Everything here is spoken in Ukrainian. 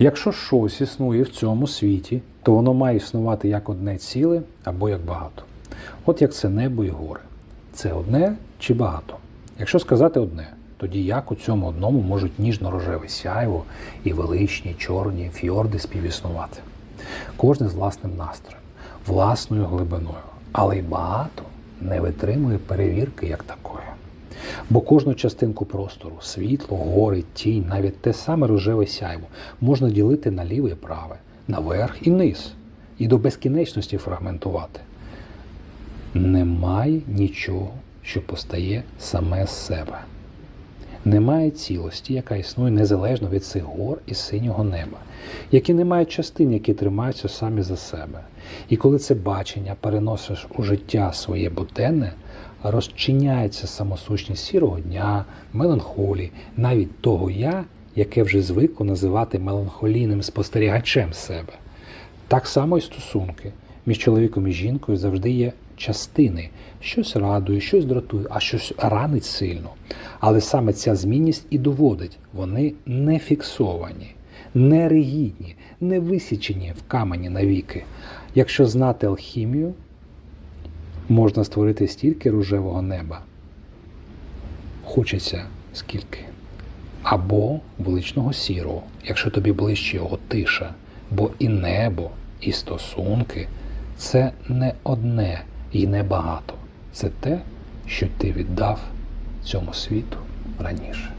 Якщо щось існує в цьому світі, то воно має існувати як одне ціле або як багато. От як це небо і гори. Це одне чи багато? Якщо сказати одне, тоді як у цьому одному можуть ніжно-рожеве сяйво і величні чорні фьорди співіснувати? Кожне з власним настроєм, власною глибиною, але й багато не витримує перевірки як такої. Бо кожну частинку простору, світло, гори, тінь, навіть те саме рожеве сяйво можна ділити на ліве і праве, на верх і низ, і до безкінечності фрагментувати. Немає нічого, що постає саме з себе. Немає цілості, яка існує незалежно від цих гор і синього неба, які не мають частин, які тримаються самі за себе. І коли це бачення переносиш у життя своє буденне, розчиняється самосущність сірого дня, меланхолії, навіть того я, яке вже звикло називати меланхолійним спостерігачем себе. Так само і стосунки між чоловіком і жінкою завжди є частини. Щось радує, щось дратує, а щось ранить сильно. Але саме ця змінність і доводить, вони не фіксовані, не ригідні, не висічені в камені навіки. Якщо знати алхімію, можна створити стільки рожевого неба. Хочеться скільки. Або величного сірого, якщо тобі ближче його тиша, бо і небо, і стосунки це не одне і не багато. Це те, що ти віддав цьому світу раніше.